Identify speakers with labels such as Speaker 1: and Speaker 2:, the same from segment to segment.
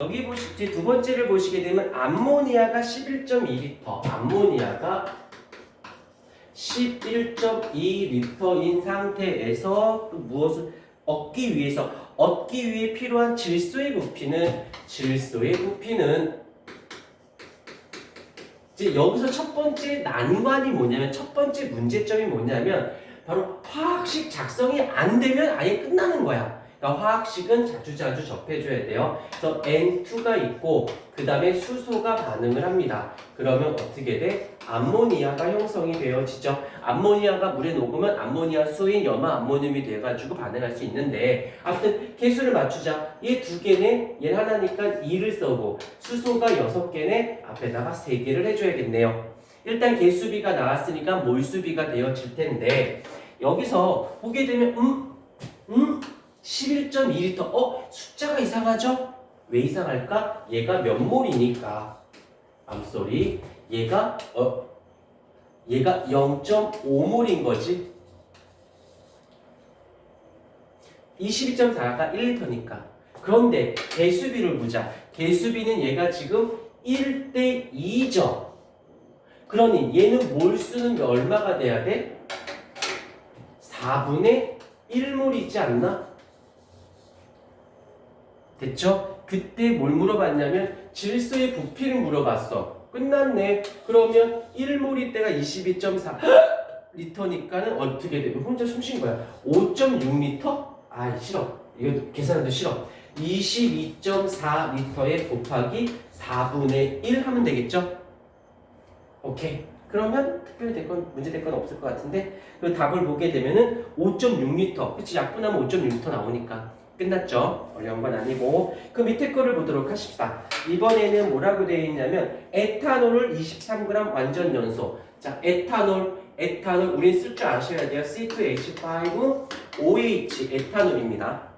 Speaker 1: 여기 보시, 두 번째를 보시게 되면 암모니아가 11.2리터, 암모니아가 11.2리터인 상태에서 또 무엇을 얻기 위해서 얻기 위해 필요한 질소의 부피는 질소의 부피는 이제 여기서 첫 번째 난관이 뭐냐면 첫 번째 문제점이 뭐냐면 바로 화학식 작성이 안 되면 아예 끝나는 거야. 그러니까 화학식은 자주자주 접해줘야 돼요. 그래서 N2가 있고 그 다음에 수소가 반응을 합니다. 그러면 어떻게 돼? 암모니아가 형성이 되어지죠. 암모니아가 물에 녹으면 암모니아 수인 염화 암모늄이 돼가지고 반응할 수 있는데 아무튼 개수를 맞추자. 얘 두 개네, 얘 하나니까 2를 써고 수소가 여섯 개네 앞에다가 세 개를 해줘야겠네요. 일단 개수비가 나왔으니까 몰수비가 되어질 텐데 여기서 보게 되면 음, 음, 11.2리터. 어, 숫자가 이상하죠? 왜 이상할까? 얘가 몇 몰이니까. 암소리. 얘가 어, 얘가 0.5몰인 거지. 22.4가 1리터니까. 그런데 개수비를 보자. 개수비는 얘가 지금 1대 2죠. 그러니 얘는 몰수는 얼마가 돼야 돼? 4분의 1몰이 있지 않나? 됐죠? 그때 뭘 물어봤냐면 질소의 부피를 물어봤어. 끝났네. 그러면 1몰이 때가 22.4 리터니까는 어떻게 되면 혼자 숨 쉰 거야. 5.6리터? 아 싫어. 이거 계산하기 싫어. 22.4 리터에 곱하기 4분의 1 하면 되겠죠? 오케이. 그러면 특별히 될 건 문제 될 건 없을 것 같은데 그 답을 보게 되면은 5.6리터. 그치 약분하면 5.6리터 나오니까 끝났죠. 어려운 건 아니고 그 밑에 거를 보도록 하십시다. 이번에는 뭐라고 되어 있냐면 에탄올을 23g 완전 연소. 자, 에탄올, 에탄올 우린 쓸 줄 아셔야 돼요. C2H5OH 에탄올입니다.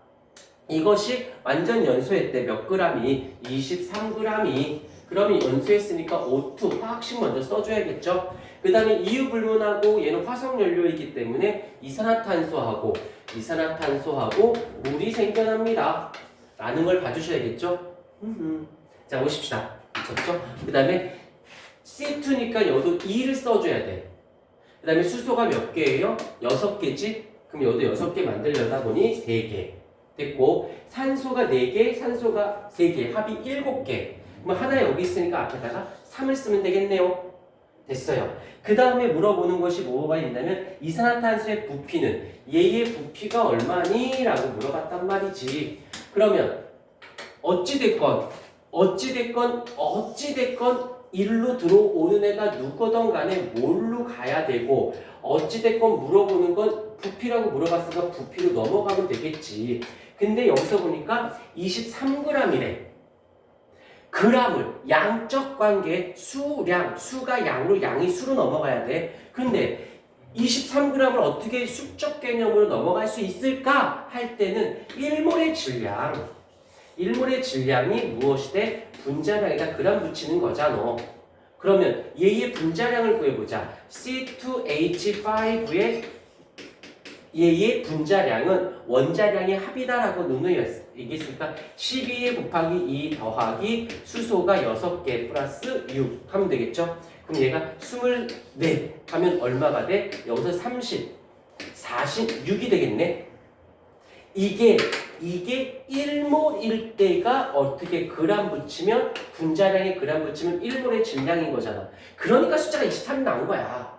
Speaker 1: 이것이 완전 연소했대 몇 g이 23g이 그러면 연소했으니까 O2 화학식 먼저 써줘야겠죠. 그 다음에 이유 불문하고 얘는 화석 연료이기 때문에 이산화탄소하고 이산화탄소하고 물이 생겨납니다. 라는 걸 봐주셔야겠죠. 자 보십시다. 미쳤죠? 그 다음에 C2니까 여도 2를 써줘야 돼. 그 다음에 수소가 몇 개예요? 6개지? 그럼 여도 6개 만들려다 보니 3개. 됐고 산소가 4개, 산소가 3개, 합이 7개. 그럼 하나 여기 있으니까 앞에다가 3을 쓰면 되겠네요. 됐어요. 그 다음에 물어보는 것이 뭐가 있냐면 이산화탄소의 부피는 얘의 부피가 얼마니? 라고 물어봤단 말이지. 그러면 어찌됐건 어찌됐건 어찌됐건 일로 들어오는 애가 누구든 간에 뭘로 가야 되고 어찌됐건 물어보는 건 부피라고 물어봤으니까 부피로 넘어가면 되겠지. 근데 여기서 보니까 23g이래. 그람을 양적 관계 수량 수가 양으로 양이 수로 넘어가야 돼. 근데 23g을 어떻게 수적 개념으로 넘어갈 수 있을까 할 때는 1몰의 질량 1몰의 질량이 무엇이 돼? 분자량에다 그람 붙이는 거잖아. 그러면 얘의 분자량을 구해보자. C2H5의 얘의 분자량은 원자량의 합이다라고 누누이 얘기했으니까 12에 곱하기 2 더하기 수소가 6개 플러스 6 하면 되겠죠? 그럼 얘가 24 하면 얼마가 돼? 여기서 30, 46이 되겠네? 이게 이게 1몰일 때가 어떻게 그람 붙이면 분자량에 그람 붙이면 1몰의 질량인 거잖아. 그러니까 숫자가 23이 나온 거야.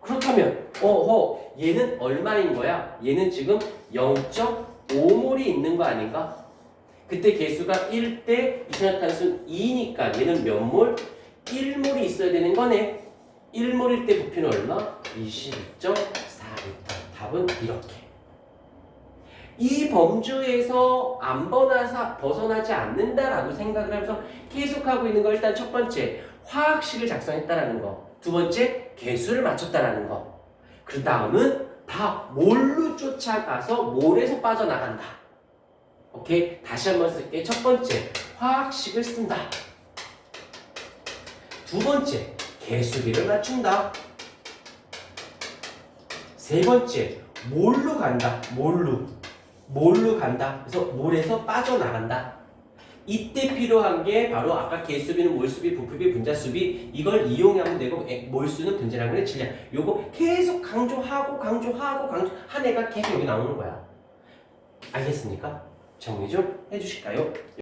Speaker 1: 그렇다면 어허 얘는 얼마인 거야? 얘는 지금 0.5몰이 있는 거 아닌가? 그때 개수가 1대 이산화탄소는 2니까 얘는 몇 몰? 1몰이 있어야 되는 거네. 1몰일 때 부피는 얼마? 22.4리터. 답은 이렇게. 이 범주에서 안 벗어나서 벗어나지 않는다라고 생각을 하면서 계속하고 있는 거 일단 첫 번째 화학식을 작성했다라는 거. 두 번째 개수를 맞췄다라는 거. 그 다음은 다 몰로 쫓아가서 몰에서 빠져나간다. 오케이? 다시 한번 쓸게. 첫 번째, 화학식을 쓴다. 두 번째, 개수비를 맞춘다. 세 번째, 몰로 간다. 몰로. 몰로 간다. 그래서 몰에서 빠져나간다. 이때 필요한 게 바로 아까 개수비는 몰수비, 부풀비, 분자수비 이걸 이용하면 되고 에, 몰수는 분자량분의 질량 요거 계속 강조하고 강조하고 강조 한 해가 계속 여기 나오는 거야 알겠습니까? 정리 좀 해주실까요?